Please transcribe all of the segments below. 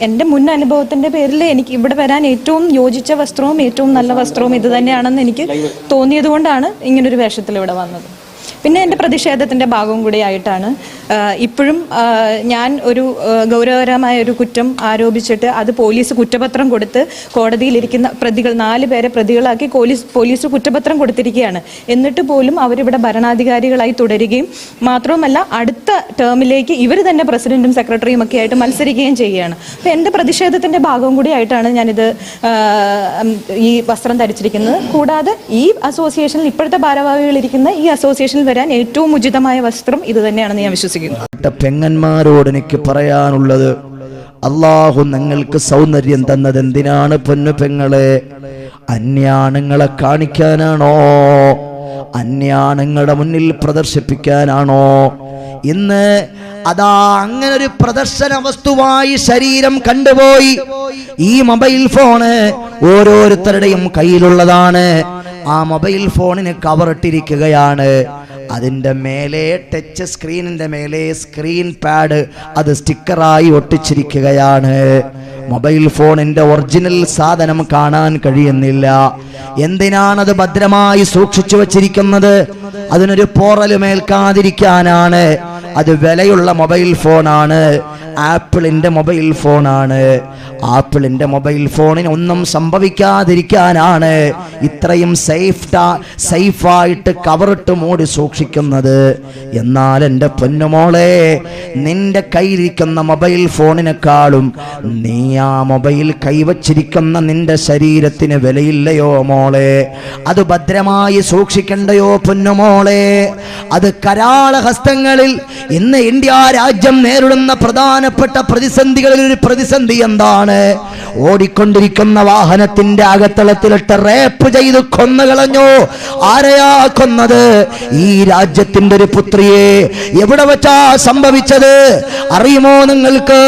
എന്റെ മുൻ അനുഭവത്തിന്റെ പേരിൽ എനിക്ക് ഇവിടെ വരാൻ ഏറ്റവും യോജിച്ച വസ്ത്രവും ഏറ്റവും നല്ല വസ്ത്രവും ഇത് തന്നെയാണെന്ന് എനിക്ക് തോന്നിയത് കൊണ്ടാണ് ഇങ്ങനൊരു വേഷത്തിൽ ഇവിടെ വന്നത്. പിന്നെ എന്റെ പ്രതിഷേധത്തിന്റെ ഭാഗവും കൂടിയായിട്ടാണ് ഇപ്പോഴും ഞാൻ ഒരു ഗൗരവകരമായ ഒരു കുറ്റം ആരോപിച്ചിട്ട് അത് പോലീസ് കുറ്റപത്രം കൊടുത്ത് കോടതിയിലിരിക്കുന്ന പ്രതികൾ നാല് പേരെ പ്രതികളാക്കി പോലീസ് പോലീസ് കുറ്റപത്രം കൊടുത്തിരിക്കുകയാണ്. എന്നിട്ട് പോലും അവരിവിടെ ഭരണാധികാരികളായി തുടരുകയും മാത്രവുമല്ല അടുത്ത ടേമിലേക്ക് ഇവർ തന്നെ പ്രസിഡന്റും സെക്രട്ടറിയും ഒക്കെ ആയിട്ട് മത്സരിക്കുകയും ചെയ്യുകയാണ്. അപ്പോൾ എന്റെ പ്രതിഷേധത്തിന്റെ ഭാഗവും കൂടിയായിട്ടാണ് ഞാനിത് ഈ വസ്ത്രം ധരിച്ചിരിക്കുന്നത്. കൂടാതെ ഈ അസോസിയേഷനിൽ ഇപ്പോഴത്തെ ഭാരവാഹികൾ ഇരിക്കുന്ന ഈ അസോസിയേഷനിൽ വരാൻ ഏറ്റവും ഉചിതമായ വസ്ത്രം ഇത് തന്നെയാണെന്ന് ഞാൻ വിശ്വസിക്കുന്നു. പെങ്ങന്മാരോട് എനിക്ക് പറയാനുള്ളത് അള്ളാഹു നിങ്ങൾക്ക് സൗന്ദര്യം തന്നത് എന്തിനാണ് പൊന്നു പെങ്ങളെ? അന്യാണുങ്ങളെ കാണിക്കാനാണോ? അന്യാണുങ്ങളുടെ മുന്നിൽ പ്രദർശിപ്പിക്കാനാണോ? ഇന്ന് അതാ അങ്ങനെ ഒരു പ്രദർശന വസ്തുവായി ശരീരം കണ്ടുപോയി. ഈ മൊബൈൽ ഫോണ് ഓരോരുത്തരുടെയും കയ്യിലുള്ളതാണ്. ആ മൊബൈൽ ഫോണിന് കവറിട്ടിരിക്കുകയാണ്. അതിന്റെ മേലെ ടച്ച് സ്ക്രീനിന്റെ മേലെ സ്ക്രീൻ പാഡ് അത് സ്റ്റിക്കറായി ഒട്ടിച്ചിരിക്കുകയാണ്. മൊബൈൽ ഫോണിന്റെ ഒറിജിനൽ സാധനം കാണാൻ കഴിയുന്നില്ല. എന്തിനാണത് ഭദ്രമായി സൂക്ഷിച്ചു വച്ചിരിക്കുന്നത്? അതിനൊരു പോറലുമേൽക്കാതിരിക്കാനാണ്. അത് വിലയുള്ള മൊബൈൽ ഫോണാണ്. ആപ്പിളിന്റെ മൊബൈൽ ഫോണാണ്. ആപ്പിളിന്റെ മൊബൈൽ ഫോണിന് ഒന്നും സംഭവിക്കാതിരിക്കാനാണ് ഇത്രയും സേഫ് സേഫായിട്ട് കവറിട്ട് മൂടി സൂക്ഷിക്കുന്നത്. എന്നാൽ എന്റെ പൊന്നുമോളെ നിന്റെ കയ്യിലിരിക്കുന്ന മൊബൈൽ ഫോണിനെക്കാളും നീ ആ മൊബൈൽ കൈവച്ചിരിക്കുന്ന നിന്റെ ശരീരത്തിന് വിലയില്ലയോ മോളെ? അത് ഭദ്രമായി സൂക്ഷിക്കണ്ടയോ പൊന്നുമോളെ? അത് കരാളഹസ്തങ്ങളിൽ ഇന്ന് ഇന്ത്യ രാജ്യം നേരിടുന്ന പ്രധാനപ്പെട്ട പ്രതിസന്ധികളിൽ ഒരു പ്രതിസന്ധി എന്താണ്? ഓടിക്കൊണ്ടിരിക്കുന്ന വാഹനത്തിന്റെ അകത്തളത്തിലിട്ട് റേപ്പ് ചെയ്ത് കൊന്നുകളഞ്ഞു ആരെയാ കൊന്നത്? ഈ രാജ്യത്തിന്റെ ഒരു പുത്രിയെ. എവിടെ വെച്ചാ സംഭവിച്ചത്? അറിയുമോ നിങ്ങൾക്ക്?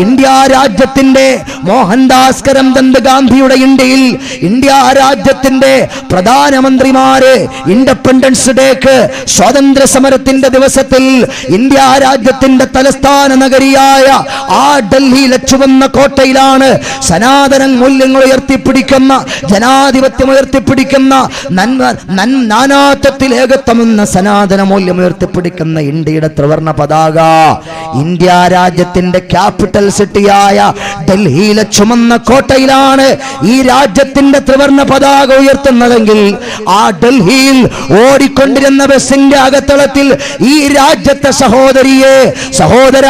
ഇന്ത്യ രാജ്യത്തിന്റെ മോഹൻദാസ് കരംചന്ദ് ഗാന്ധിയുടെ ഇന്ത്യയിൽ ഇന്ത്യ രാജ്യത്തിന്റെ പ്രധാനമന്ത്രിമാര് ഇൻഡിപെൻഡൻസ് ഡേക്ക് സ്വാതന്ത്ര്യ സമരത്തിന്റെ ദിവസത്തിൽ ഇന്ത്യ രാജ്യത്തിന്റെ തലസ്ഥാന നഗരിയായ ആ ഡൽഹിയിലെ ചുവന്ന കോട്ടയിലാണ് സനാതന മൂല്യങ്ങൾ ഉയർത്തിപ്പിടിക്കുന്ന ജനാധിപത്യം ഉയർത്തിപ്പിടിക്കുന്ന നാനാത്വത്തിൽ ഏകത്വമെന്ന സനാതന മൂല്യം ഉയർത്തിപ്പിടിക്കുന്ന ഇന്ത്യയുടെ ത്രിവർണ പതാക. ഇന്ത്യ രാജ്യത്തിന്റെ ക്യാപിറ്റൽ സിറ്റിയായ ഡൽഹിയിലെ ചുമന്ന കോട്ടയിലാണ് ഈ രാജ്യത്തിന്റെ ത്രിവർണ പതാക ഉയർത്തുന്നതെങ്കിൽ ആ ഡൽഹിയിൽ ഓടിക്കൊണ്ടിരുന്ന ബസിന്റെ അകത്തളത്തിൽ ഈ രാജ്യത്തെ സഹോദരിയെ സഹോദര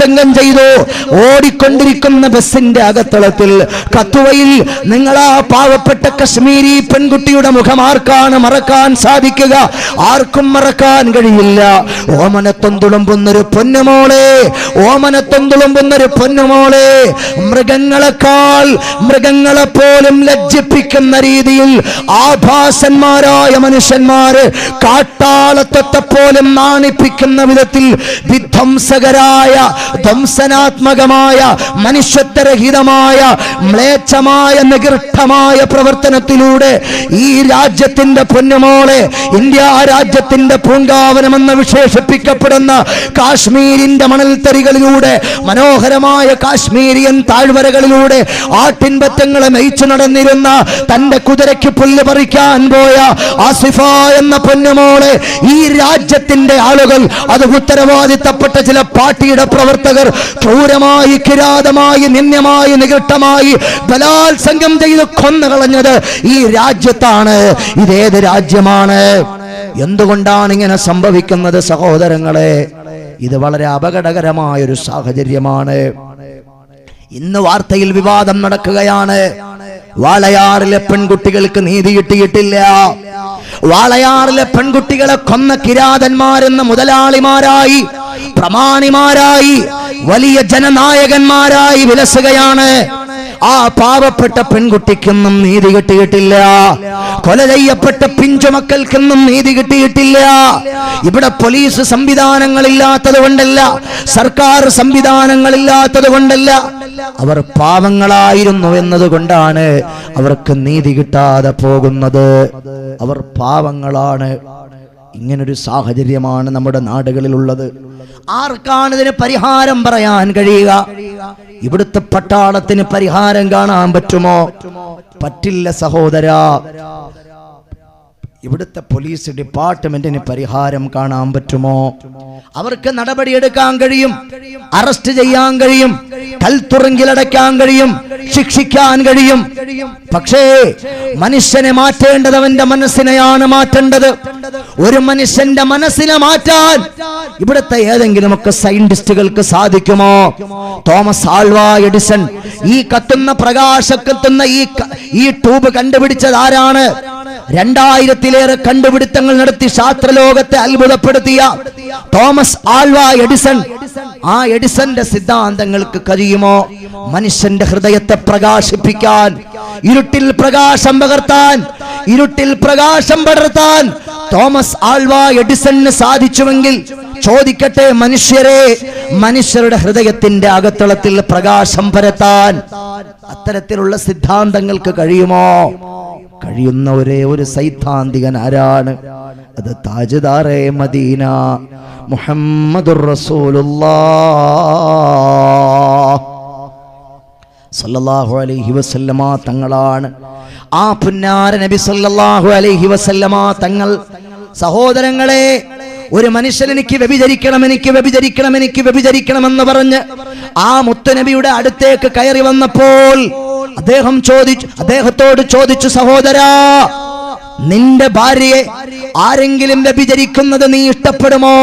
ബലാത്സംഗം ചെയ്തു. ഓടിക്കൊണ്ടിരിക്കുന്ന ബസ്സിന്റെ അകത്തളത്തിൽ കത്തുവയിൽ നിങ്ങൾ ആ പാവപ്പെട്ട കശ്മീരി പെൺകുട്ടിയുടെ മുഖം ആർക്കാണ് മറക്കാൻ സാധിക്കുക. ആർക്കും മറക്കാൻ കഴിയില്ല. ഓമനത്വം തുളുമ്പുന്നൊരു പൊന്നുമോളെ ഓമനത്വം തുളുമ്പുന്നൊരു പൊന്നുമോളെ മൃഗങ്ങളെക്കാൾ മൃഗങ്ങളെ പോലും ലജ്ജിപ്പിക്കുന്ന രീതിയിൽ ആഭാസന്മാരായ മനുഷ്യന്മാര് കാട്ടാളത്വത്തെ പോലും നാണിപ്പിക്കുന്ന വിധത്തിൽ വിധ്വംസകരായ ധ്വംസനാത്മകമായ മനുഷ്യത്വരഹിതമായ മ്ലേച്ഛമായ നികൃഷ്ടമായ പ്രവർത്തനത്തിലൂടെ ഈ രാജ്യത്തിന്റെ പൊന്നുമോളെ ഇന്ത്യ രാജ്യത്തിന്റെ പൂങ്കാവനമെന്ന് വിശേഷിപ്പിക്കപ്പെടുന്ന കാശ്മീരിന്റെ മണൽത്തരികളിലൂടെ മനോഹരമായ കാശ്മീരിയൻ താഴ്വരകളിലൂടെ ആട്ടിൻപറ്റങ്ങളെ നയിച്ചു നടന്നിരുന്ന തന്റെ കുതിരയ്ക്ക് പുല്ല് പറിക്കാൻ പോയ ആസിഫ എന്ന പൊന്നുമോളെ ഈ രാജ്യത്തിന്റെ ആളുകൾ അത് ഉത്തരവാദിത്തപ്പെട്ട ചില പാർട്ടിയുടെ പ്രവർത്തകർ ക്രൂരമായി കിരാതമായി നിന്ദ്യമായി നികൃഷ്ടമായി ബലാത്സംഗം ചെയ്ത് കൊന്നുകളഞ്ഞത് ഈ രാജ്യത്താണ്. ഇതേത് രാജ്യമാണ്? എന്തുകൊണ്ടാണ് ഇങ്ങനെ സംഭവിക്കുന്നത് സഹോദരങ്ങളെ? ഇത് വളരെ അപകടകരമായ ഒരു സാഹചര്യമാണ്. ഇന്ന് വാർത്തയിൽ വിവാദം നടക്കുകയാണ്. വാളയാറിലെ പെൺകുട്ടികൾക്ക് നീതി കിട്ടിയിട്ടില്ല. വാളയാറിലെ പെൺകുട്ടികളെ കൊന്ന കിരാതന്മാരെന്ന മുതലാളിമാരായി പ്രമാണിമാരായി വലിയ ജനനായകന്മാരായി വിലസുകയാണ്. ആ പാവപ്പെട്ട പെൺകുട്ടിക്കൊന്നും നീതി കിട്ടിയിട്ടില്ല. കൊല ചെയ്യപ്പെട്ട പിഞ്ചുമക്കൾക്കൊന്നും നീതി കിട്ടിയിട്ടില്ല. ഇവിടെ പോലീസ് സംവിധാനങ്ങളില്ലാത്തത് കൊണ്ടല്ല സർക്കാർ സംവിധാനങ്ങളില്ലാത്തത് കൊണ്ടല്ല അവർ പാവങ്ങളായിരുന്നു എന്നതുകൊണ്ടാണ് അവർക്ക് നീതി കിട്ടാതെ പോകുന്നത്. അവർ പാവങ്ങളാണ്. ഇങ്ങനൊരു സാഹചര്യമാണ് നമ്മുടെ നാടുകളിലുള്ളത്. ആർക്കാണ് ഇതിന് പരിഹാരം പറയാൻ കഴിയുക? ഇവിടുത്തെ പട്ടാളത്തിന് പരിഹാരം കാണാൻ പറ്റുമോ? പറ്റില്ല സഹോദര. ഇവിടുത്തെ പോലീസ് ഡിപ്പാർട്ട്മെന്റിന് പരിഹാരം കാണാൻ പറ്റുമോ? അവർക്ക് നടപടിയെടുക്കാൻ കഴിയും. അറസ്റ്റ് ചെയ്യാൻ കഴിയും. കൽത്തുറങ്കിലടയ്ക്കാൻ കഴിയും. ശിക്ഷിക്കാൻ കഴിയും. പക്ഷേ മനുഷ്യനെ മാറ്റേണ്ടത് അവന്റെ മനസ്സിനെയാണ് മാറ്റേണ്ടത്. ഒരു മനുഷ്യന്റെ മനസ്സിനെ മാറ്റാൻ ഇവിടുത്തെ ഏതെങ്കിലും ഒക്കെ സയന്റിസ്റ്റുകൾക്ക് സാധിക്കുമോ? തോമസ് ആൽവാ എഡിസൺ ഈ കത്തുന്ന പ്രകാശക്കെത്തുന്ന ഈ ഈ ട്യൂബ് കണ്ടുപിടിച്ചത് ആരാണ്? രണ്ടായിരത്തിലേറെ കണ്ടുപിടുത്തങ്ങൾ നടത്തി ശാസ്ത്രലോകത്തെ അത്ഭുതപ്പെടുത്തിയ തോമസ് ആൽവ എഡിസൺ. ആ എഡിസന്റെ സിദ്ധാന്തങ്ങൾക്ക് കഴിയുമോ? മനുഷ്യന്റെ ഹൃദയത്തെ പ്രകാശിപ്പിക്കാൻ ഇരുട്ടിൽ പ്രകാശം പകർത്താൻ ഇരുട്ടിൽ പ്രകാശം പടർത്താൻ തോമസ് ആൽവ എഡിസണിന് സാധിച്ചുവെങ്കിൽ ചോദിക്കട്ടെ മനുഷ്യരെ മനുഷ്യരുടെ ഹൃദയത്തിന്റെ അകത്തളത്തിൽ പ്രകാശം പരത്താൻ അത്തരത്തിലുള്ള സിദ്ധാന്തങ്ങൾക്ക് കഴിയുമോ? കഴിയുന്ന ഒരേ ഒരു സൈദ്ധാന്തികൻ ആരാണ്? അത് താജ്ദാറേ മദീന മുഹമ്മദുർ റസൂലുള്ളാഹ് സല്ലല്ലാഹു അലൈഹി വസല്ലമ തങ്ങളാണ്. ആ പുന്നാര നബി സല്ലല്ലാഹു അലൈഹി വസല്ലമ തങ്ങൾ. സഹോദരങ്ങളെ ഒരു മനുഷ്യൻ എനിക്ക് വ്യഭിചരിക്കണം എനിക്ക് വ്യഭിചരിക്കണം എനിക്ക് വ്യഭിചരിക്കണം എന്ന് പറഞ്ഞ് ആ മുത്തനബിയുടെ അടുത്തേക്ക് കയറി വന്നപ്പോൾ അദ്ദേഹം ചോദിച്ചു അദ്ദേഹത്തോട് ചോദിച്ചു സഹോദരാ നിന്റെ ഭാര്യയെ ആരെങ്കിലും വ്യഭിചരിക്കുന്നത് നീ ഇഷ്ടപ്പെടുമോ?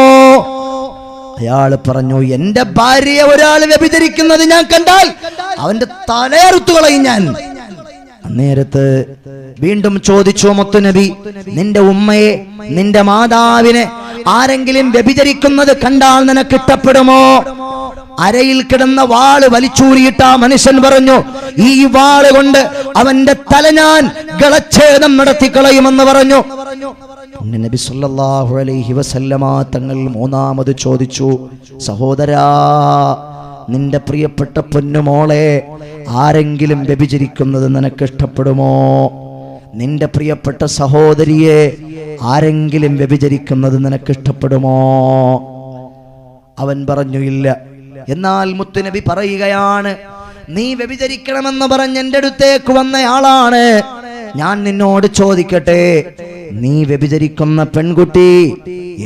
അയാൾ പറഞ്ഞു എന്റെ ഭാര്യയെ ഒരാൾ വ്യഭിചരിക്കുന്നത് ഞാൻ കണ്ടാൽ അവന്റെ തലയറുത്തു കളയും ഞാൻ. അന്നേരത്ത് വീണ്ടും ചോദിച്ചു മുത്തുനബി നിന്റെ ഉമ്മയെ നിന്റെ മാതാവിനെ ആരെങ്കിലും വ്യഭിചരിക്കുന്നത് കണ്ടാൽ നിനക്ക് ഇഷ്ടപ്പെടുമോ? അരയിൽ കിടന്ന വാൾ വലിച്ചൂരിയിട്ട ആ മനുഷ്യൻ പറഞ്ഞു ഈ വാൾ കൊണ്ട് അവന്റെ തല ഞാൻ ഗളച്ഛേദം നടത്തി കളയുമെന്ന് പറഞ്ഞു. നബി സല്ലല്ലാഹു അലൈഹി വസല്ലമ തങ്ങൾ മൂന്നാമത് ചോദിച്ചു സഹോദരാ നിന്റെ പ്രിയപ്പെട്ട പൊന്നുമോളെ ആരെങ്കിലും വ്യഭിചരിക്കുന്നത് നിനക്ക് ഇഷ്ടപ്പെടുമോ? നിന്റെ പ്രിയപ്പെട്ട സഹോദരിയെ ആരെങ്കിലും വ്യഭിചരിക്കുന്നത് നിനക്ക് ഇഷ്ടപ്പെടുമോ? അവൻ പറഞ്ഞു ഇല്ല. എന്നാൽ മുത്തുനബി പറയുകയാണ് നീ വ്യഭിചരിക്കണമെന്ന് പറഞ്ഞ് എന്റെ അടുത്തേക്ക് വന്നയാളാണ്. ഞാൻ നിന്നോട് ചോദിക്കട്ടെ? നീ വ്യഭിചരിക്കുന്ന പെൺകുട്ടി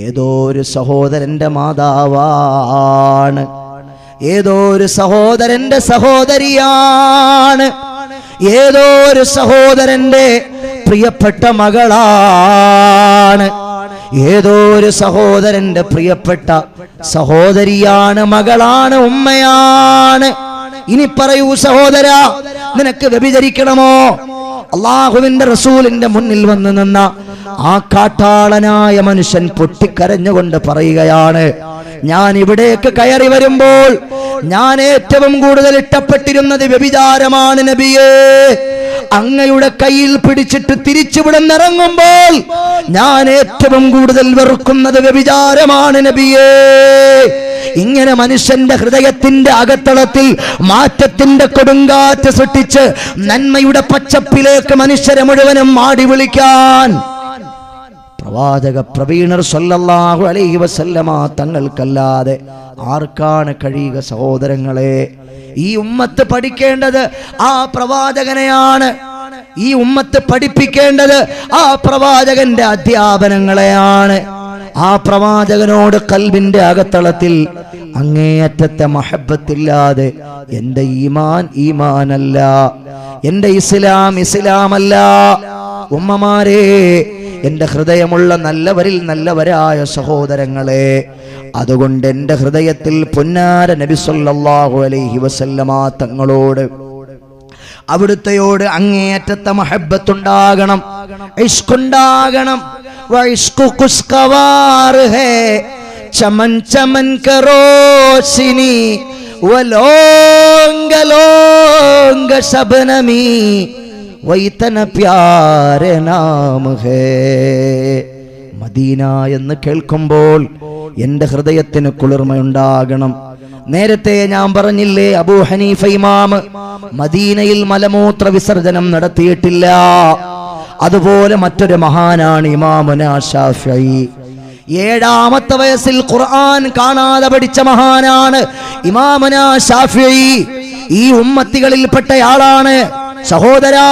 ഏതോ ഒരു സഹോദരന്റെ മാതാവാണ്. ഏതോ ഒരു സഹോദരന്റെ സഹോദരിയാണ്. ഏതോ ഒരു സഹോദരന്റെ പ്രിയപ്പെട്ട മകളാണ്. ഏതോ ഒരു സഹോദരന്റെ പ്രിയപ്പെട്ട സഹോദരിയാണ് മകളാണ് ഉമ്മയാണ്. ഇനി പറയൂ സഹോദര നിനക്ക് വ്യഭിചരിക്കണമോ? അള്ളാഹുവിന്റെ റസൂലിന്റെ മുന്നിൽ വന്ന് നിന്ന ആ കാട്ടാളനായ മനുഷ്യൻ പൊട്ടിക്കരഞ്ഞുകൊണ്ട് പറയുകയാണ് ഞാൻ ഇവിടേക്ക് കയറി വരുമ്പോൾ ഞാൻ ഏറ്റവും കൂടുതൽ ഇഷ്ടപ്പെട്ടിരുന്നത് വ്യഭിചാരമാണ് നബിയേ. അങ്ങയുടെ കയ്യിൽ പിടിച്ചിട്ട് തിരിച്ചുവിടെ ഇറങ്ങുമ്പോൾ ഞാൻ ഏറ്റവും കൂടുതൽ വെറുക്കുന്നത് വ്യഭിചാരമാണ് നബിയേ. ഇങ്ങനെ മനുഷ്യന്റെ ഹൃദയത്തിന്റെ അകത്തളത്തിൽ മാറ്റത്തിന്റെ കൊടുങ്കാറ്റ് സൃഷ്ടിച്ച് നന്മയുടെ പച്ചപ്പിലേക്ക് മനുഷ്യരെ മുഴുവനും മാടി വിളിക്കാൻ. പ്രവാചക പ്രവീണർ സല്ലല്ലാഹു അലൈഹി വസല്ലമ തങ്ങൾക്കല്ലാതെ ആർക്കാണ് കഴിയുക സഹോദരങ്ങളെ? ഈ ഉമ്മത്ത് പഠിക്കേണ്ടത് ആ പ്രവാചകനെയാണ്. ഈ ഉമ്മത്ത് പഠിപ്പിക്കേണ്ടത് ആ പ്രവാചകന്റെ അധ്യാപനങ്ങളെയാണ്. ആ പ്രവാചകനോട് കൽവിന്റെ അകത്തളത്തിൽ അങ്ങേയറ്റത്തെ മഹബത്തില്ലാതെ എന്റെ ഈമാൻ ഈമാനല്ല എന്റെ ഇസ്ലാം ഇസ്ലാമല്ല. ഉമ്മമാരെ എന്റെ ഹൃദയമുള്ള നല്ലവരിൽ നല്ലവരായ സഹോദരങ്ങളെ അതുകൊണ്ട് എന്റെ ഹൃദയത്തിൽ പൊന്നാര നബി സല്ലല്ലാഹു അലൈഹി വസല്ലമ തങ്ങളോട് അവിടുത്തെയോട് അങ്ങേയറ്റത്തെ മഹബത്തുണ്ടാകണം ഇഷ്കുണ്ടാകണം. ചമൻ ചമൻ കരോശിനി വലോങ്കലോങ്ക ശബനമീ വൈതന പ്യാര മദീന എന്ന് കേൾക്കുമ്പോൾ എന്റെ ഹൃദയത്തിന് കുളിർമയുണ്ടാകണം. നേരത്തെ ഞാൻ പറഞ്ഞില്ലേ അബൂ ഹനീഫ ഇമാം മദീനയിൽ മലമൂത്ര വിസർജനം നടത്തിയിട്ടില്ല. അതുപോലെ മറ്റൊരു മഹാനാണ് ഇമാമുന ഷാഫി. ഏഴാമത്തെ വയസ്സിൽ ഖുർആൻ കാണാതെ പഠിച്ച മഹാനാണ് ഇമാമുനാഷാഫി ഷാഫി. ഈ ഉമ്മത്തികളിൽപ്പെട്ടയാളാണ്. സഹോദരാ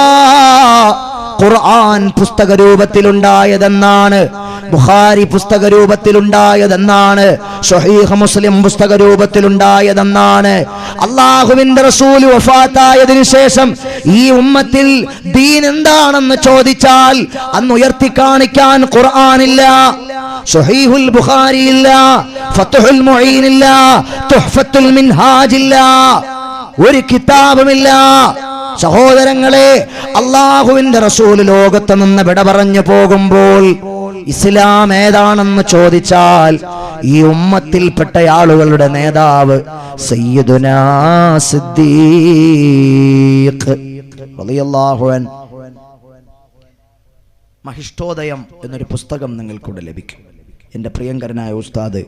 ഖുർആൻ പുസ്തക രൂപത്തിലുണ്ടായതെന്നാണ് ബുഖാരി പുസ്തക രൂപത്തിലുണ്ടായതെന്നാണ് ഷഹീഹ് മുസ്ലിം പുസ്തക രൂപത്തിലുണ്ടായതെന്നാണ് അള്ളാഹുവിന്റെ റസൂൽ വഫാത്തായതിനു ശേഷം ഈ ഉമ്മത്തിൽ ദീൻ എന്താണെന്ന് ചോദിച്ചാൽ അന്ന് ഉയർത്തി കാണിക്കാൻ ഖുർആനില്ല ഷഹീഹുൽ ബുഖാരി ഇല്ല ഫത്തുഹുൽ മുഈൻ ഇല്ല തുഹ്ഫത്തുൽ മിൻഹാജ് ഇല്ല ഒരു കിതാബുമില്ല. സഹോദരങ്ങളെ അള്ളാഹുവിന്റെ റസൂൽ ലോകത്ത് നിന്ന് വിട പറഞ്ഞു പോകുമ്പോൾ ഇസ്ലാം ഏതാണെന്ന് ചോദിച്ചാൽ ഈ ഉമ്മത്തിൽപ്പെട്ട ആളുകളുടെ നേതാവ് സയ്യിദുനാ സിദ്ദീഖ് എന്നൊരു പുസ്തകം നിങ്ങൾക്കൂടെ ലഭിക്കും. എന്റെ പ്രിയങ്കരനായ ഉസ്താദ്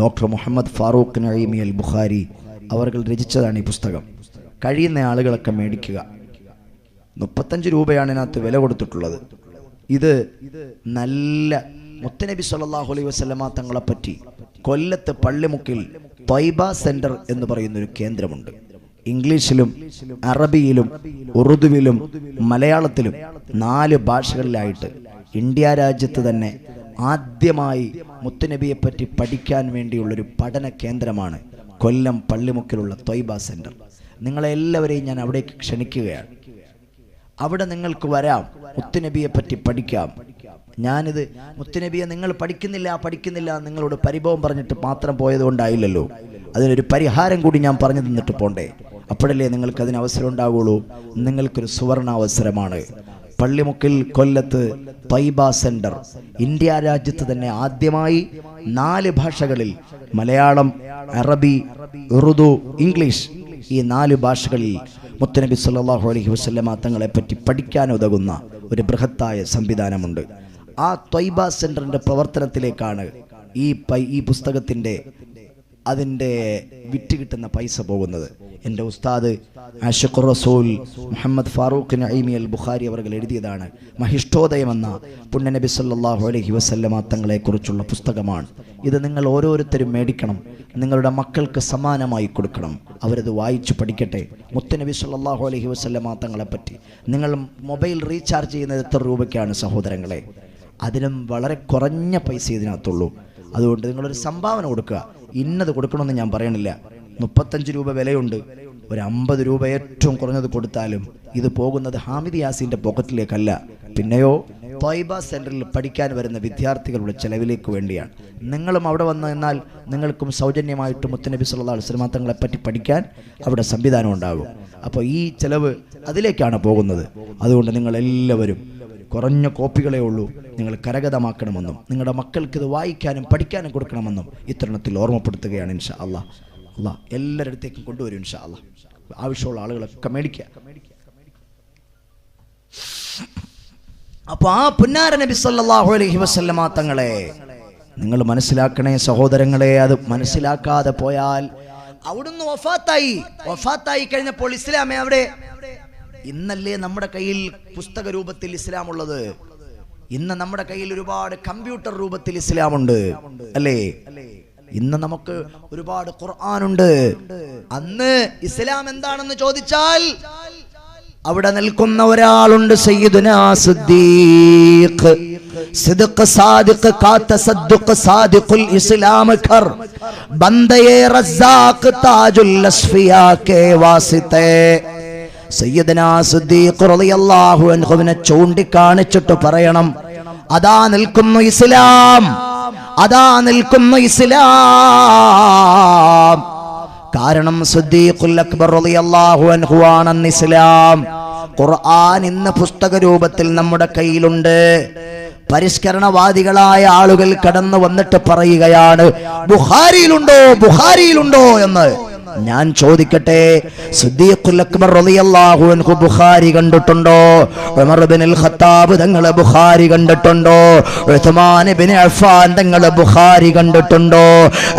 ഡോക്ടർ മുഹമ്മദ് ഫാറൂഖ് നഈമി അൽ ബുഖാരി അവർ രചിച്ചതാണ് ഈ പുസ്തകം. കഴിയുന്ന ആളുകളൊക്കെ മേടിക്കുക. മുപ്പത്തഞ്ച് രൂപയാണ് ഇതിനകത്ത് വില കൊടുത്തിട്ടുള്ളത്. ഇത് നല്ല മുത്തനബി സല്ലാഹു അലൈഹി വസല്ലമ തങ്ങളെ പറ്റി കൊല്ലത്ത് പള്ളിമുക്കിൽ ത്വയ്ബ സെന്റർ എന്ന് പറയുന്ന ഒരു കേന്ദ്രമുണ്ട്. ഇംഗ്ലീഷിലും അറബിയിലും ഉറുദുവിലും മലയാളത്തിലും നാല് ഭാഷകളിലായിട്ട് ഇന്ത്യ രാജ്യത്ത് തന്നെ ആദ്യമായി മുത്തുനബിയെ പറ്റി പഠിക്കാൻ വേണ്ടിയുള്ളൊരു പഠന കേന്ദ്രമാണ് കൊല്ലം പള്ളിമുക്കിലുള്ള ത്വയ്ബ സെന്റർ. നിങ്ങളെല്ലാവരെയും ഞാൻ അവിടേക്ക് ക്ഷണിക്കുകയാണ്. അവിടെ നിങ്ങൾക്ക് വരാം. മുത്തുനബിയെ പറ്റി പഠിക്കാം. ഞാനിത് മുത്തുനബിയെ നിങ്ങൾ പഠിക്കുന്നില്ല പഠിക്കുന്നില്ല നിങ്ങളോട് പരിഭവം പറഞ്ഞിട്ട് മാത്രം പോയത് കൊണ്ടായില്ലല്ലോ. അതിനൊരു പരിഹാരം കൂടി ഞാൻ പറഞ്ഞു തന്നിട്ട് പോണ്ടേ. അപ്പോഴല്ലേ നിങ്ങൾക്ക് അതിന് അവസരം ഉണ്ടാവുള്ളൂ. നിങ്ങൾക്കൊരു സുവർണ അവസരമാണ് പള്ളിമുക്കിൽ കൊല്ലത്ത് തൈബ സെന്റർ. ഇന്ത്യ രാജ്യത്ത് തന്നെ ആദ്യമായി നാല് ഭാഷകളിൽ മലയാളം അറബി ഉറുദു ഇംഗ്ലീഷ് ഈ നാല് ഭാഷകളിൽ മുത്തനബി സല്ലാഹു അലഹി വസല്ലമ തങ്ങളെ പറ്റി പഠിക്കാൻ ഉതകുന്ന ഒരു ബൃഹത്തായ സംവിധാനമുണ്ട്. ആ ത്വൈബ സെന്ററിന്റെ പ്രവർത്തനത്തിലേക്കാണ് ഈ പൈ ഈ പുസ്തകത്തിന്റെ അതിന്റെ വിറ്റ് കിട്ടുന്ന പൈസ പോകുന്നത്. എന്റെ ഉസ്താദ് ആഷിഖുർ റസൂൽ മുഹമ്മദ് ഫാറൂഖ് നഈമി അൽ ബുഖാരി അവർ എഴുതിയതാണ് മഹിഷ്ടോദയം എന്ന പുണ്യനബി സല്ലാഹു അലഹി വസല്ലമ തങ്ങളെക്കുറിച്ചുള്ള പുസ്തകമാണ്. ഇത് നിങ്ങൾ ഓരോരുത്തരും മേടിക്കണം. നിങ്ങളുടെ മക്കൾക്ക് സമാനമായി കൊടുക്കണം. അവരത് വായിച്ചു പഠിക്കട്ടെ. മുത്തനബി സല്ലാഹു അലഹി തങ്ങളെ പറ്റി നിങ്ങൾ മൊബൈൽ റീചാർജ് ചെയ്യുന്നത് എത്ര രൂപയ്ക്കാണ് സഹോദരങ്ങളെ? അതിലും വളരെ കുറഞ്ഞ പൈസ ഇതിനകത്തുള്ളൂ. അതുകൊണ്ട് നിങ്ങളൊരു സംഭാവന കൊടുക്കുക. ഇന്നത് കൊടുക്കണമെന്ന് ഞാൻ പറയണില്ല. മുപ്പത്തഞ്ച് രൂപ വിലയുണ്ട്. ഒരു അമ്പത് രൂപ ഏറ്റവും കുറഞ്ഞത് കൊടുത്താലും ഇത് പോകുന്നത് ഹാമിദ് യാസിന്റെ പോക്കറ്റിലേക്കല്ല പിന്നെയോ ത്വയ്ബ സെന്ററിൽ പഠിക്കാൻ വരുന്ന വിദ്യാർത്ഥികളുടെ ചെലവിലേക്ക് വേണ്ടിയാണ്. നിങ്ങളും അവിടെ വന്നു എന്നാൽ നിങ്ങൾക്കും സൗജന്യമായിട്ട് മുത്തനബി സല്ലല്ലാഹു അലൈഹി വസല്ലം തങ്ങളെ പറ്റി പഠിക്കാൻ അവിടെ സംവിധാനം ഉണ്ടാകും. അപ്പോൾ ഈ ചെലവ് അതിലേക്കാണ് പോകുന്നത്. അതുകൊണ്ട് നിങ്ങൾ എല്ലാവരും കുറഞ്ഞ കോപ്പികളേ ഉള്ളൂ. നിങ്ങൾ കരഗതമാക്കണമെന്നും നിങ്ങളുടെ മക്കൾക്ക് ഇത് വായിക്കാനും പഠിക്കാനും കൊടുക്കണമെന്നും ഇത്തരണത്തിൽ ഓർമ്മപ്പെടുത്തുകയാണ് ഇൻഷാ അള്ളാഹ് അള്ളാഹ് അടുത്തേക്കും കൊണ്ടുവരും ഇൻഷാ അള്ളാഹ് ആവശ്യമുള്ള ആളുകളൊക്കെ മേടിക്കുക. അപ്പൊ ആ പുന്നാര നബി സല്ലല്ലാഹു അലൈഹി വസല്ലമ തങ്ങളെ നിങ്ങൾ മനസ്സിലാക്കണേ സഹോദരങ്ങളെ അത് മനസ്സിലാക്കാതെ പോയാൽ അവിടുന്ന് വഫാത്തായി. വഫാത്തായി കഴിഞ്ഞപ്പോൾ ഇസ്ലാമേ അവിടെ? ഇന്നല്ലേ നമ്മുടെ കയ്യിൽ പുസ്തക രൂപത്തിൽ ഇസ്ലാം ഉള്ളത്. ഇന്ന് നമ്മുടെ കയ്യിൽ ഒരുപാട് കമ്പ്യൂട്ടർ രൂപത്തിൽ ഇസ്ലാമുണ്ട് അല്ലേ? ഇന്ന് നമുക്ക് ഒരുപാട് ഖുർആാനുണ്ട് അന്ന് ഇസ്ലാം എന്താണെന്ന് ചോദിച്ചാൽ അവിടെ നിൽക്കുന്ന ഒരാളുണ്ട് സയ്യിദുനാ സിദ്ദീഖ്. സിദ്ഖ് സാദിഖ് സാദിഖുൽ താജുൽ സിദ്ദീഖ് റളിയല്ലാഹു ചൂണ്ടിക്കാണിച്ചിട്ട് പറയണം അതാ നിൽക്കുന്നു ഇസ്ലാം അതാ നിൽക്കുന്നു ഇസ്ലാം. കാരണം സുദ്ദീഖുൽ അക്ബർ അൻഹു ആണെന്ന് ഇസ്ലാം. ഖുർആൻ ഇന്ന് പുസ്തക രൂപത്തിൽ നമ്മുടെ കയ്യിലുണ്ട്. പരിഷ്കരണവാദികളായ ആളുകൾ കടന്നു വന്നിട്ട് പറയുകയാണ് ബുഹാരിയിലുണ്ടോ ബുഹാരിയിലുണ്ടോ എന്ന്. ഞാൻ ചോദിക്കട്ടെ സിദ്ദീഖുൽ അക്ബർ അൻഹു ബുഖാരി കണ്ടിട്ടുണ്ടോ? ഉമർ ഇബ്നുൽ ഖത്താബ് തങ്ങളെ ബുഖാരി കണ്ടിട്ടുണ്ടോ? ഉസ്മാൻ അഫ്ഫാൻ തങ്ങളെ ബുഖാരി കണ്ടിട്ടുണ്ടോ?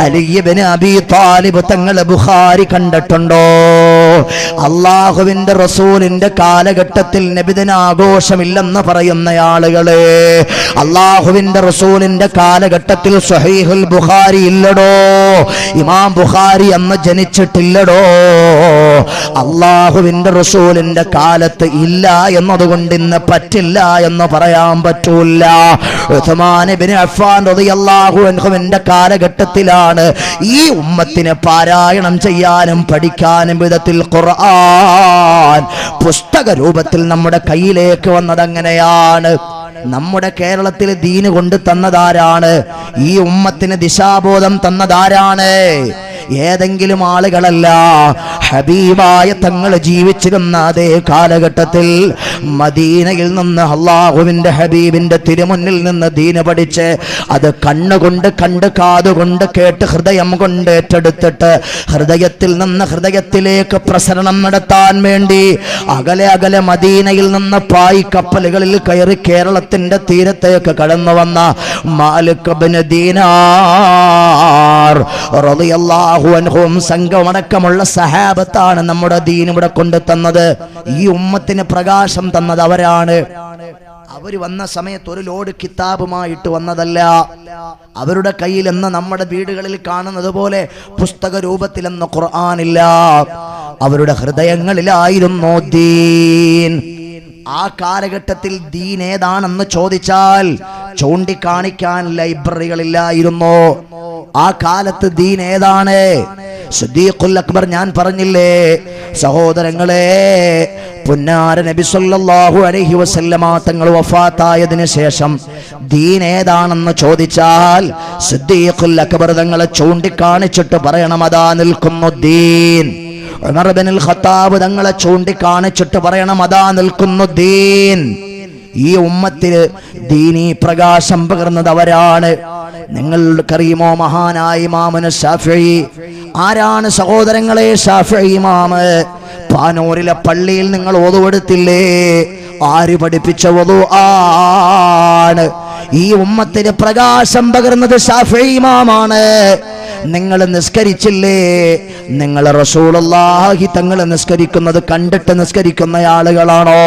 അലി ഇബ്നു അബി താലിബ് തങ്ങളെ ബുഖാരി കണ്ടിട്ടുണ്ടോ? അള്ളാഹുവിന്റെ റസൂലിന്റെ കാലഘട്ടത്തിൽ നബിദിനാഘോഷമില്ലെന്ന് പറയുന്ന ആളുകളെ അള്ളാഹുവിന്റെ റസൂലിന്റെ കാലഘട്ടത്തിൽ സഹീഹുൽ ബുഖാരി ഇല്ലടോ? ഇമാം ബുഖാരി അന്ന് ജനിച്ചിട്ടില്ലടോ അള്ളാഹുവിന്റെ റസൂലിന്റെ കാലത്ത് ഇല്ല എന്നതുകൊണ്ട് ഇന്ന് പറ്റില്ല എന്ന് പറയാൻ പറ്റൂല. അൻഹുവിന്റെ കാലഘട്ടത്തിലാണ് ഈ ഉമ്മത്തിന് പാരായണം ചെയ്യാനും പഠിക്കാനും വിധത്തിൽ ഖുർആൻ പുസ്തക രൂപത്തിൽ നമ്മുടെ കയ്യിലേക്ക് വന്നത് അങ്ങനെയാണ് നമ്മുടെ കേരളത്തിൽ ദീന് കൊണ്ട് തന്നതാരാണ്? ഈ ഉമ്മത്തിന് ദിശാബോധം തന്നതാരാണ്? ഏതെങ്കിലും ആളുകളല്ല. ഹബീബായ തങ്ങൾ ജീവിച്ചിരുന്ന അതേ കാലഘട്ടത്തിൽ മദീനയിൽ നിന്ന് അള്ളാഹുവിന്റെ ഹബീബിന്റെ തിരുമുന്നിൽ നിന്ന് ദീന പഠിച്ച് അത് കണ്ണുകൊണ്ട് കണ്ട് കാതുകൊണ്ട് കേട്ട് ഹൃദയം കൊണ്ട് ഏറ്റെടുത്തിട്ട് ഹൃദയത്തിൽ നിന്ന് ഹൃദയത്തിലേക്ക് പ്രസരണം നടത്താൻ വേണ്ടി അകലെ അകലെ മദീനയിൽ നിന്ന് പായി കപ്പലുകളിൽ കയറി കേരളത്തിന്റെ തീരത്തേക്ക് കടന്നു വന്ന മാലിക് ദീനാർ അൻഹും സംഘമടക്കമുള്ള സഹാബത്താണ് നമ്മുടെ ദീൻ ഇവിടെ കൊണ്ടു തന്നത്. ഈ ഉമ്മത്തിന് പ്രകാശം തന്നത് അവരാണ്. അവർ വന്ന സമയത്ത് ഒരു ലോഡ് കിതാബുമായിട്ട് വന്നതല്ല. അവരുടെ കയ്യിൽ എന്ന് നമ്മുടെ വീടുകളിൽ കാണുന്നത് പോലെ പുസ്തക രൂപത്തിലെന്ന ഖുർആാനില്ല. അവരുടെ ഹൃദയങ്ങളിലായിരുന്നു ദീൻ. ആ കാലഘട്ടത്തിൽ ദീൻ ഏതാണെന്ന് ചോദിച്ചാൽ ചൂണ്ടിക്കാണിക്കാൻ ലൈബ്രറികളില്ലായിരുന്നു ആ കാലത്ത് ദീൻ ഏതാണ്? സിദ്ദീഖുൽ അക്ബർ ഞാൻ പറഞ്ഞില്ലേ സഹോദരങ്ങളെ പുന്നാര നബി സല്ലല്ലാഹു അലൈഹി വസല്ലമ തങ്ങൾ വഫാത്തായതിനു ശേഷം ദീൻ ഏതാണെന്ന് ചോദിച്ചാൽ സിദ്ദീഖുൽ അക്ബർ തങ്ങളെ ചൂണ്ടിക്കാണിച്ചിട്ട് പറയണം അതാ നിൽക്കുന്നു ദീൻ. ഉമർ ഇബ്നുൽ ഖത്താബ് തങ്ങളെ ചൂണ്ടിക്കാണിച്ചിട്ട് പറയണം അതാ നിൽക്കുന്നു ദീൻ. ഈ ഉമ്മത്തിന് ദീനീ പ്രകാശം പകർന്നത് അവരാണ്. നിങ്ങൾക്കറിയുമോ മഹാനായി മാമന് ഷാഫി. ആരാണ് സഹോദരങ്ങളെ ഷാഫി മാമ് പാനൂരിലെ പള്ളിയിൽ നിങ്ങൾ ഓതുവെടുത്തില്ലേ ആര് പഠിപ്പിച്ച വധു ആണ്. ഈ ഉമ്മത്തിന് പ്രകാശം പകർന്നത് ഷാഫി ഇമാമാണ്. നിങ്ങൾ നിസ്കരിച്ചില്ലേ? നിങ്ങൾ റസൂലുള്ളാഹി തങ്ങൾ നിസ്കരിക്കുന്നത് കണ്ടിട്ട് നിസ്കരിക്കുന്ന ആളുകളാണോ?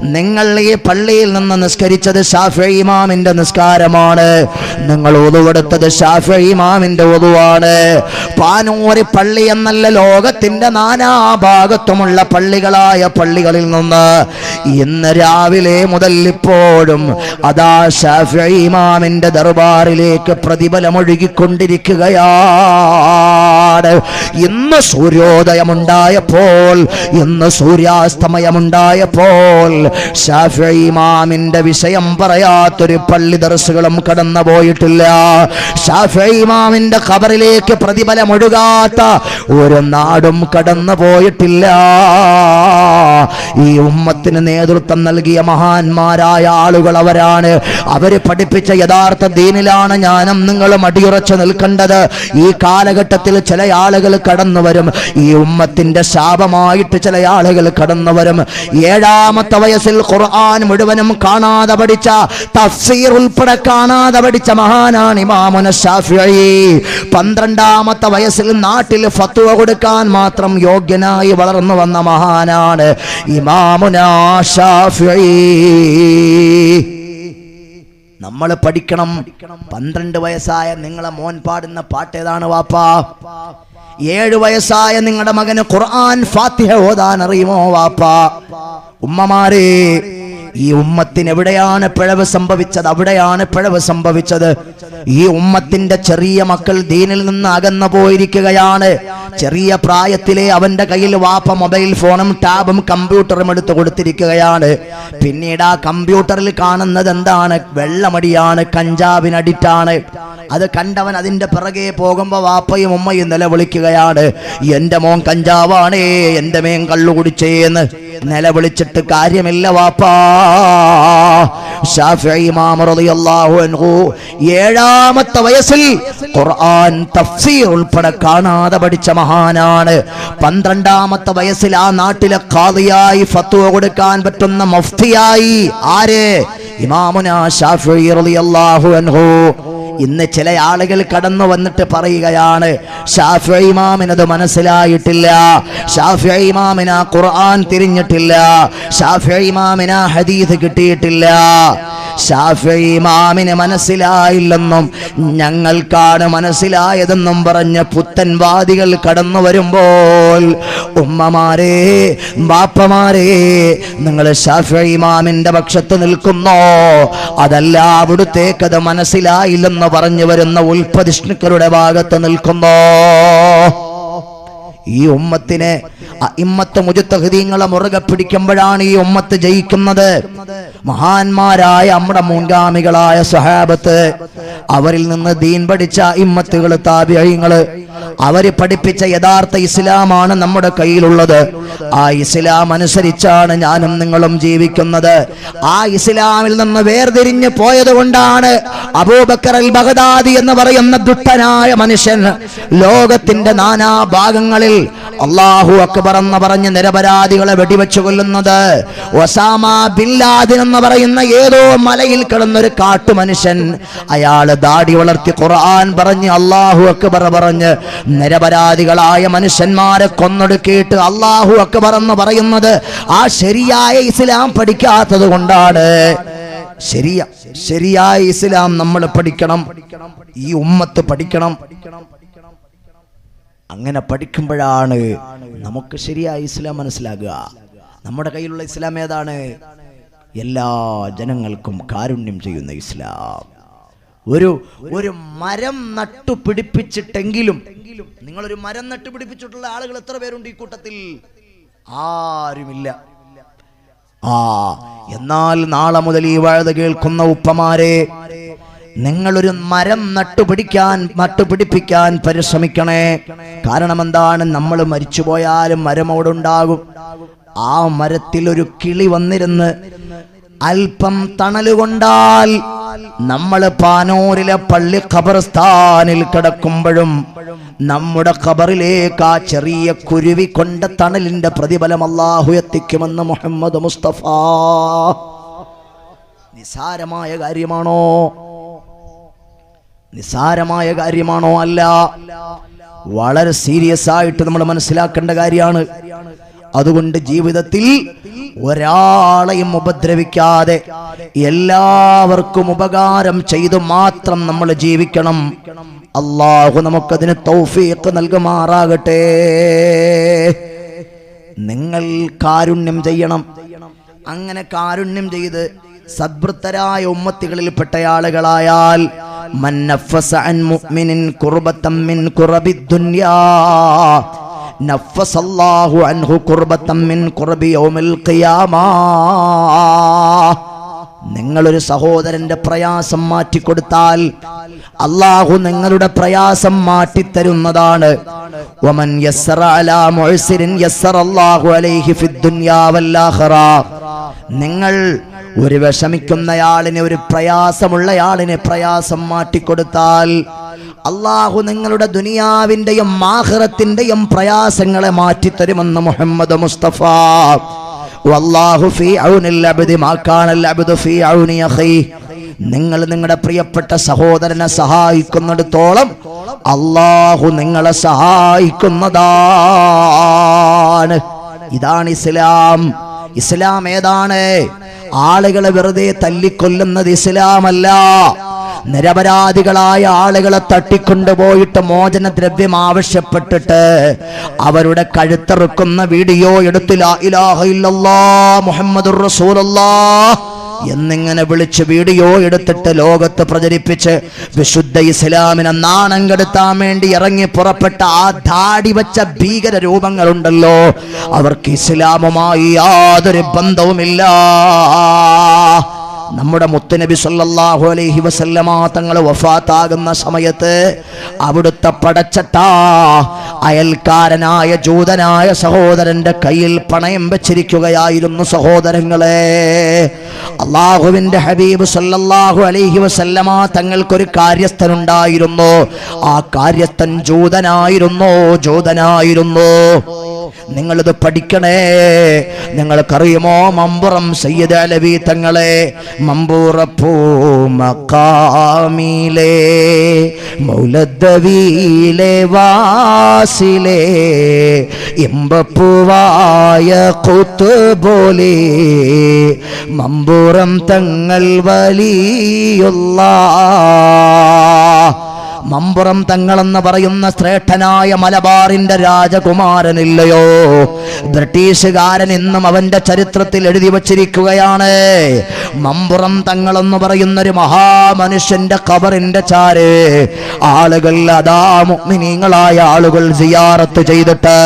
നിങ്ങൾ ഈ പള്ളിയിൽ നിന്ന് നിസ്കരിച്ചത് ഷാഫി ഇമാമിന്റെ നിസ്കാരമാണ്. നിങ്ങൾ ഒതുവെടുത്തത് ഷാഫി ഇമാമിന്റെ ഒതുവാണ് പാനൂര് പള്ളി എന്നല്ല ലോകത്തിന്റെ നാനാഭാഗത്തുമുള്ള പള്ളികളായ പള്ളികളിൽ നിന്ന് ഇന്ന് രാവിലെ മുതൽ ഇപ്പോഴും അതാ ഷാഫി ഇമാമിന്റെ ദർബാറിലേക്ക് പ്രതിഫലമൊഴുകിക്കൊണ്ടിരിക്കുകയാണ്. ഇന്ന് സൂര്യോദയമുണ്ടായപ്പോൾ ഇന്ന് സൂര്യാസ്തമയമുണ്ടായപ്പോൾ ഷാഫി ഇമാമിന്റെ വിഷയം പറയാത്തൊരു പള്ളി ദർസുകളും കടന്നു പോയിട്ടില്ല. ഷാഫിമാമിന്റെ ഖബറിലേക്ക് പ്രതിഫലം ഒഴുകാത്ത ഒരു നാടും കടന്നു പോയിട്ടില്ല. ഈ ഉമ്മത്തിന് നേതൃത്വം നൽകിയ മഹാന്മാരായ ആളുകൾ അവരാണ്. അവർ പഠിപ്പിച്ച യഥാർത്ഥ ദീനിലാണ് ഞാനും നിങ്ങളും അടിയുറച്ചു നിൽക്കേണ്ടത്. ഈ കാലഘട്ടത്തിൽ ചില ആളുകൾ കടന്നു വരും. ഈ ഉമ്മത്തിന്റെ ശാപമായിട്ട് ചില ആളുകൾ കടന്നു വരും. ഏഴാമത്തെ വയസ്സിൽ ഖുർആൻ മുഴുവനും കാണാതെ പഠിച്ച തഫ്സീർ ഉൾപ്പെടെ കാണാതെ പഠിച്ച മഹാനാണ് ഇമാമുന ഷാഫിഈ പന്ത്രണ്ടാമത്തെ വയസ്സിൽ നാട്ടിൽ ഫത്വ കൊടുക്കാൻ മാത്രം യോഗ്യനായി വളർന്നു വന്ന മഹാനാണ് ഇമാമുന ഷാഫിഈ നമ്മൾ പഠിക്കണം. പന്ത്രണ്ട് വയസ്സായ നിങ്ങളെ മോൻ പാടുന്ന പാട്ട് ഏതാണ് വാപ്പാ. ഏഴു വയസ്സായ നിങ്ങളുടെ മകന് ഖുർആൻ ഫാത്തിഹ ഓതാൻ അറിയുമോ വാപ്പാ? ഉമ്മമാരെ ഈ ഉമ്മത്തിന് എവിടെയാണ് പിഴവ് സംഭവിച്ചത്? അവിടെയാണ് പിഴവ് സംഭവിച്ചത്. ഈ ഉമ്മത്തിന്റെ ചെറിയ മക്കൾ ദീനിൽ നിന്ന് അകന്നു പോയിരിക്കുകയാണ്. ചെറിയ പ്രായത്തിലെ അവന്റെ കയ്യിൽ വാപ്പ മൊബൈൽ ഫോണും ടാബും കമ്പ്യൂട്ടറും എടുത്തു കൊടുത്തിരിക്കുകയാണ്. പിന്നീട് ആ കമ്പ്യൂട്ടറിൽ കാണുന്നത് എന്താണ്? വെള്ളമടിയാണ് കഞ്ചാവിന് അഡിക്റ്റാണ്. അത് കണ്ടവൻ അതിന്റെ പിറകെ പോകുമ്പോ വാപ്പയും ഉമ്മയും നിലവിളിക്കുകയാണ്. എന്റെ മോൻ കഞ്ചാവാണേ എന്റെ മേൻ കള്ളു കുടിച്ചേന്ന്. നിലവിളിച്ചിട്ട് കാര്യമില്ല വാപ്പാ. ഏഴാമത്തെ വയസ്സിൽ ഖുർആൻ തഫ്സീർ ഉൾപ്പെടെ കാണാതെ പഠിച്ച മഹാനാണ്. പന്ത്രണ്ടാമത്തെ വയസ്സിൽ ആ നാട്ടിലെ കാതിയായി ഫത്വ കൊടുക്കാൻ പറ്റുന്ന മുഫ്തിയായി ആര്? ഇമാമുന ഷാഫി റളിയല്ലാഹു അൻഹു. ഇന്ന് ചില ആളുകൾ കടന്നു വന്നിട്ട് പറയുകയാണ് ഷാഫി ഇമാമിനത് മനസ്സിലായിട്ടില്ല ഷാഫി ഇമാമിന ഖുർആൻ തിരിഞ്ഞിട്ടില്ല ഷാഫി ഇമാമിന ഹദീസ് കിട്ടിയിട്ടില്ല. ഷാഫി ഇമാമിന് മനസ്സിലായില്ലെന്നും ഞങ്ങൾക്കാണ് മനസ്സിലായതെന്നും പറഞ്ഞ പുത്തൻവാദികൾ കടന്നു വരുമ്പോൾ ഉമ്മമാരെ ബാപ്പമാരെ നിങ്ങൾ ഷാഫി ഇമാമിന്റെ പക്ഷത്ത് നിൽക്കുന്നോ? അതല്ല അവിടുത്തേക്കത് മനസ്സിലായില്ലെന്ന് പറഞ്ഞു വരുന്ന ഉൽപ്പതിഷ്ണുക്കളുടെ ഭാഗത്ത് നിൽക്കുന്നോ? ഈ ഉമ്മത്തിനെ ഇമ്മത്ത് മുജത്തഹദീങ്ങളെ മുറുകെ പിടിക്കുമ്പോഴാണ് ഈ ഉമ്മത്ത് ജയിക്കുന്നത്. മഹാന്മാരായ നമ്മുടെ മുൻഗാമികളായ സഹാബത്ത് അവരിൽ നിന്ന് ദീൻ പഠിച്ച ഇമ്മത്തുകൾ താപിയങ്ങൾ അവർ പഠിപ്പിച്ച യഥാർത്ഥ ഇസ്ലാമാണ് നമ്മുടെ കയ്യിലുള്ളത്. ആ ഇസ്ലാം അനുസരിച്ചാണ് ഞാനും നിങ്ങളും ജീവിക്കുന്നത്. ആ ഇസ്ലാമിൽ നിന്ന് വേർതിരിഞ്ഞ് പോയത് കൊണ്ടാണ് അബൂബക്കർ അൽ ബഗദാദി എന്ന് പറയുന്ന ദുഷ്ടനായ മനുഷ്യൻ ലോകത്തിന്റെ നാനാ ഭാഗങ്ങളിൽ അള്ളാഹു അക്ബർ എന്ന് പറഞ്ഞ് നിരപരാധികളെ വെടിവെച്ചു കൊല്ലുന്നത് ഒസാമ ബില്ലാദിൻ എന്ന് പറയുന്ന ഏതോ മലയിൽ കിടന്നൊരു കാട്ടു മനുഷ്യൻ അയാൾ ദാടി വളർത്തി ഖുർആൻ പറഞ്ഞ് അള്ളാഹു അക്ബർ പറഞ്ഞ് നിരപരാധികളായ മനുഷ്യന്മാരെ കൊന്നൊടുക്കിയിട്ട് അള്ളാഹു അക്ബർ എന്ന് പറയുന്നത് ആ ശരിയായ ഇസ്ലാം പഠിക്കാത്തത് കൊണ്ടാണ്. ശരിയ ശരിയായ ഇസ്ലാം നമ്മൾ പഠിക്കണം. ഈ ഉമ്മത്ത് പഠിക്കണം. അങ്ങനെ പഠിക്കുമ്പോഴാണ് നമുക്ക് ശരിയായ ഇസ്ലാം മനസ്സിലാകുക. നമ്മുടെ കയ്യിലുള്ള ഇസ്ലാം ഏതാണ്? എല്ലാ ജനങ്ങൾക്കും കാരുണ്യം ചെയ്യുന്ന ഇസ്ലാം. ഒരു ഒരു മരം നട്ടു പിടിപ്പിച്ചിട്ടെങ്കിലും നിങ്ങളൊരു മരം നട്ടു പിടിപ്പിച്ചിട്ടുള്ള ആളുകൾ എത്ര പേരുണ്ട് ഈ കൂട്ടത്തിൽ? ആരുമില്ല. ആ എന്നാൽ നാളെ മുതൽ ഈ വാഴ കേൾക്കുന്ന ഉപ്പമാരെ നിങ്ങളൊരു മരം നട്ടുപിടിക്കാൻ നട്ടുപിടിപ്പിക്കാൻ പരിശ്രമിക്കണേ. കാരണം എന്താണ് നമ്മൾ മരിച്ചുപോയാലും മരം അവിടെ ഉണ്ടാകും ആ മരത്തിൽ ഒരു കിളി വന്നിരുന്ന് അല്പം തണലുകൊണ്ടാൽ നമ്മൾ പാനൂരിലെ പള്ളി ഖബർസ്ഥാനിൽ കിടക്കുമ്പോഴും നമ്മുടെ ഖബറിലേക്ക് ആ ചെറിയ കുരുവി കൊണ്ട തണലിന്റെ പ്രതിഫലം അള്ളാഹു എത്തിക്കുമെന്ന് മുഹമ്മദ് മുസ്തഫ. നിസാരമായ കാര്യമാണോ? നിസാരമായ കാര്യമാണോ അല്ല? വളരെ സീരിയസ് ആയിട്ട് നമ്മൾ മനസ്സിലാക്കേണ്ട കാര്യമാണ്. അതുകൊണ്ട് ജീവിതത്തിൽ ഒരാളെയും ഉപദ്രവിക്കാതെ എല്ലാവർക്കും ഉപകാരം ചെയ്തു മാത്രം നമ്മൾ ജീവിക്കണം. അള്ളാഹു നമുക്കതിന് തൗഫീഖ് നൽകുമാറാകട്ടെ. നിങ്ങൾ കാരുണ്യം ചെയ്യണം. അങ്ങനെ കാരുണ്യം ചെയ്ത് സദ്വൃത്തരായ ഉമ്മത്തികളിൽപ്പെട്ട ആളുകളായാൽ നിങ്ങളൊരു സഹോദരന്റെ പ്രയാസം മാറ്റിക്കൊടുത്താൽ അള്ളാഹു നിങ്ങളുടെ പ്രയാസം മാറ്റിത്തരുന്നതാണ്. വല്ലാഖിറ നിങ്ങൾ ഒരു വിഷമിക്കുന്നയാളിന് ഒരു പ്രയാസമുള്ളയാളിന് പ്രയാസം മാറ്റിക്കൊടുത്താൽ അള്ളാഹു നിങ്ങളുടെ ദുനിയാവിന്റെയും മാഹറത്തിന്റെയും പ്രയാസങ്ങളെ മാറ്റിത്തരുമെന്ന് മുഹമ്മദ് മുസ്തഫ. ഫീ ഔനിൽ അബ്ദി അബ്ദു ഫീ ഔനി നിങ്ങൾ നിങ്ങളുടെ പ്രിയപ്പെട്ട സഹോദരനെ സഹായിക്കുന്നിടത്തോളം അള്ളാഹു നിങ്ങളെ സഹായിക്കുന്നതാണ്. ഇതാണ് ഇസ്ലാം. ഇസ്ലാം ഏതാണ്? ആളുകളെ വെറുതെ തല്ലിക്കൊല്ലുന്നത് ഇസ്ലാമല്ല. നിരപരാധികളായ ആളുകളെ തട്ടിക്കൊണ്ടുപോയിട്ട് മോചന ദ്രവ്യം ആവശ്യപ്പെട്ടിട്ട് അവരുടെ കഴുത്തറുക്കുന്ന വീഡിയോ എടുത്തില്ല എന്നിങ്ങനെ വിളിച്ച് വീഡിയോ എടുത്തിട്ട് ലോകത്ത് പ്രചരിപ്പിച്ച് വിശുദ്ധ ഇസ്ലാമിനെ നാണം കെടുത്താൻ വേണ്ടി ഇറങ്ങി പുറപ്പെട്ട ആ ധാടി വച്ച ഭീകര രൂപങ്ങളുണ്ടല്ലോ. അവർക്ക് ഇസ്ലാമുമായി യാതൊരു ബന്ധവുമില്ല. നമ്മുടെ മുത്തുനബി സല്ലല്ലാഹു അലൈഹി വസല്ലമ തങ്ങൾ വഫാത്താകുന്ന സമയത്ത് അവിടുത്തെ പടച്ചട്ട അയൽക്കാരനായ ജൂതനായ സഹോദരന്റെ കയ്യിൽ പണയം വെച്ചിരിക്കുകയായിരുന്നു സഹോദരങ്ങളെ. അള്ളാഹുവിന്റെ ഹബീബ് സല്ലല്ലാഹു അലൈഹി വസല്ലമ തങ്ങൾക്കൊരു കാര്യസ്ഥനുണ്ടായിരുന്നു. ആ കാര്യസ്ഥൻ ജൂതനായിരുന്നു ജൂതനായിരുന്നു. നിങ്ങളിത് പഠിക്കണേ. നിങ്ങൾക്കറിയുമോ മമ്പുറം സയ്യിദ് അലവി തങ്ങളെ? മമ്പൂറപ്പൂ മക്കാമിലെ മൗലദ്ദവിയിലെ വാസിലെ ഇമ്പപ്പൂവായ കൂത്തുപോലെ മമ്പൂറം തങ്ങൾ വലിയുള്ള. മമ്പുറം തങ്ങളെന്ന് പറയുന്ന ശ്രേഷ്ഠനായ മലബാറിന്റെ രാജകുമാരനില്ലയോ? ബ്രിട്ടീഷുകാരൻ ഇന്നും അവന്റെ ചരിത്രത്തിൽ എഴുതി വച്ചിരിക്കുകയാണ്. മമ്പുറം തങ്ങളെന്ന് പറയുന്ന ഒരു മഹാമനുഷ്യന്റെ കബറിന്റെ ചാര്. ആളുകൾ അതാ മുഗ്മിനീങ്ങളായ ആളുകൾ സിയാറത്ത് ചെയ്തിട്ട്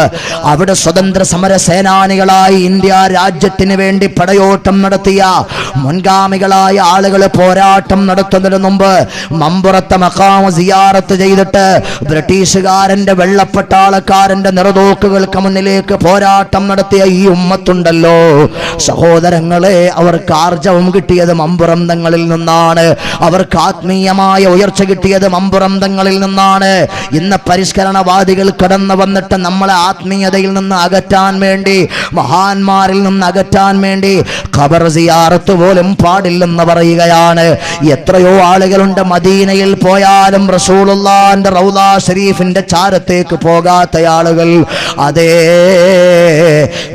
അവിടെ സ്വതന്ത്ര സമര സേനാനികളായി ഇന്ത്യ രാജ്യത്തിന് വേണ്ടി പടയോട്ടം നടത്തിയ മുൻഗാമികളായ ആളുകൾ പോരാട്ടം നടത്തുന്നതിന് മുമ്പ് മമ്പുറത്തെ മക്കാമ സിയാറത്ത് ചെയ്തിട്ട് ബ്രിട്ടീഷുകാരന്റെ വെള്ളപ്പട്ടാളക്കാരന്റെ നിറതോക്കുകൾക്ക് മുന്നിലേക്ക് പോരാട്ടം നടത്തിയ ഈ ഉമ്മത്തുണ്ടല്ലോ. സഹോദരങ്ങളെ അവർക്ക് ആർജവം കിട്ടിയത് മമ്പുറന്തങ്ങളിൽ നിന്നാണ്. അവർക്ക് ആത്മീയമായ ഉയർച്ച കിട്ടിയത് മമ്പുറന്തങ്ങളിൽ നിന്നാണ്. ഇന്ന് പരിഷ്കരണവാദികൾ കടന്നു വന്നിട്ട് നമ്മളെ ആത്മീയതയിൽ നിന്ന് അകറ്റാൻ വേണ്ടി മഹാന്മാരിൽ നിന്ന് അകറ്റാൻ വേണ്ടി ഖബർ സിയാറത്ത് പോലും പാടില്ലെന്ന് പറയുകയാണ്. എത്രയോ ആളുകളുണ്ട് മദീനയിൽ പോയാലും റസൂലുള്ളാന്റെ റൗദ ഷരീഫിന്റെ ചാരത്തേക്ക് പോകാത്ത ആളുകൾ അതേ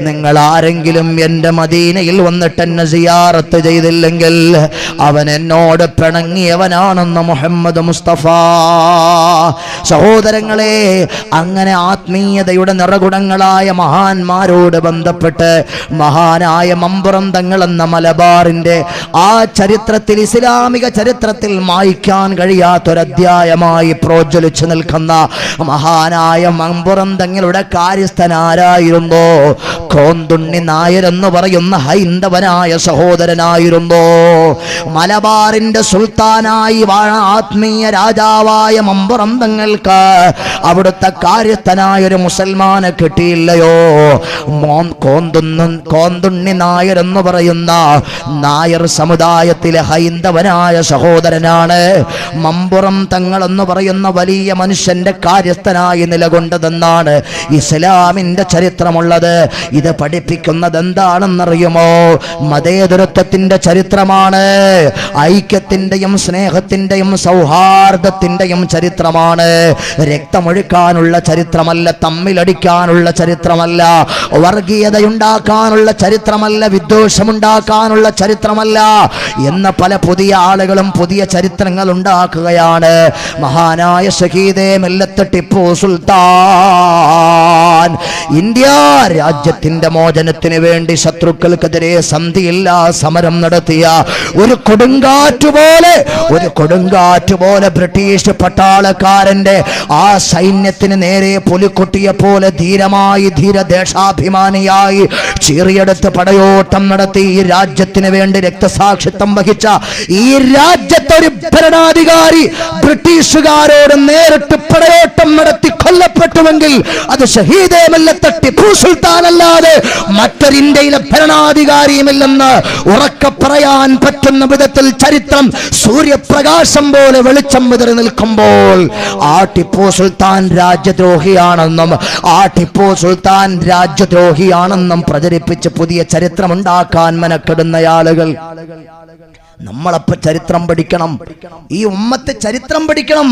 നിങ്ങൾ ആരെങ്കിലും എന്റെ മദീനയിൽ വന്നിട്ട് എന്നെ സിയാറത്ത് ചെയ്തില്ലെങ്കിൽ അവൻ എന്നോട് പിണങ്ങിയവനാണെന്ന് മുഹമ്മദ് മുസ്തഫ. സഹോദരങ്ങളെ അങ്ങനെ ആത്മീയതയുടെ നിറകുടങ്ങളായ മഹാന്മാരോട് ബന്ധപ്പെട്ട് മഹാനായ മമ്പുറം തങ്ങൾ എന്ന മലബാറിന്റെ ആ ചരിത്രത്തിൽ ഇസ്ലാമിക ചരിത്രത്തിൽ മായ്ക്കാൻ കഴിയാത്തൊരധ്യായമായി പ്രോജ്വലിച്ചു നിൽക്കുന്ന മഹാനായ മമ്പുറം തങ്ങളുടെ കാര്യസ്ഥനാരായിരുന്നു? കോന്തുണ്ണി നായർ എന്ന് പറയുന്ന ഹൈന്ദവനായ സഹോദരനായിരുന്നോ? മലബാറിന്റെ സുൽത്താനായി ആത്മീയ രാജാവായ മമ്പുറം തങ്ങൾക്ക് അവിടുത്തെ കാര്യസ്ഥനായ ഒരു മുസൽമാനെ കിട്ടിയില്ലയോ? മോൻ കോന്തുണ്ണ നായർ എന്ന് പറയുന്ന നായർ സമുദായത്തിലെ ഹൈന്ദവനായ സഹോദരനാണ്. മമ്പുറം തങ്ങൾ പറയുന്ന വലിയ മനുഷ്യന്റെ കാര്യസ്ഥനായി നിലകൊണ്ടതെന്നാണ് ഇസ്ലാമിന്റെ ചരിത്രമുള്ളത്. ഇത് പഠിപ്പിക്കുന്നത് എന്താണെന്നറിയുമോ മതേതരത്വത്തിന്റെ ചരിത്രമാണ് ഐക്യത്തിന്റെയും സ്നേഹത്തിന്റെയും സൗഹാർദ്ദത്തിന്റെയും ചരിത്രമാണ്. രക്തമൊഴുക്കാനുള്ള ചരിത്രമല്ല തമ്മിലടിക്കാനുള്ള ചരിത്രമല്ല വർഗീയതയുണ്ടാക്കാനുള്ള ചരിത്രമല്ല വിദ്വേഷമുണ്ടാക്കാനുള്ള ചരിത്രമല്ല എന്ന പല പുതിയ ആളുകളും പുതിയ ചരിത്രങ്ങൾ ഉണ്ടാക്കുകയാണ്. മഹാനായ ഷഹീദേ മെല്ലത്തെ ടിപ്പു സുൽത്താൻ. ഇന്ത്യ രാജ്യത്തിന്റെ മോചനത്തിന് വേണ്ടി ശത്രുക്കൾക്കെതിരെ സന്ധിയില്ല സമരം നടത്തിയ ഒരു കൊടുങ്കാറ്റ് പോലെ ഒരു കൊടുങ്കാറ്റ് പോലെ ബ്രിട്ടീഷ് പട്ടാളക്കാരന്റെ ആ സൈന്യത്തിന് നേരെ പുലിക്കൊട്ടിയെ പോലെ ധീരമായി ധീരദേശാഭിമാനിയായി ചീറിയെടുത്ത് പടയോട്ടം നടത്തി ഈ രാജ്യത്തിന് വേണ്ടി രക്തസാക്ഷിത്വം വഹിച്ച ഈ രാജ്യത്തെ ഒരു ഭരണാധികാരി ബ്രിട്ടീഷുകാരോട് നേരിട്ട് പടയോട്ടം നടത്തി കൊല്ലപ്പെട്ടുവെങ്കിൽ അത് ഷഹീദേമല്ല ടിപ്പു സുൽത്താൻ അല്ലാതെ മറ്റൊരു ഇന്ത്യയിലെ ഭരണാധികാരിയുമില്ലെന്ന് ഉറക്ക പറയാൻ പറ്റുന്ന വിധത്തിൽ ചരിത്രം സൂര്യപ്രകാശം പോലെ വെളിച്ചം വിതറി നിൽക്കുമ്പോൾ ആ ടിപ്പു സുൽത്താൻ രാജ്യദ്രോഹിയാണെന്നും ആ ടിപ്പു സുൽത്താൻ രാജ്യദ്രോഹിയാണെന്നും പ്രചരിപ്പിച്ച് പുതിയ ചരിത്രമുണ്ടാക്കാൻ മെനക്കെടുന്ന ആളുകൾ നമ്മളപ്പ ചരിത്രം പഠിക്കണം. ഈ ഉമ്മത്തെ ചരിത്രം പഠിക്കണം.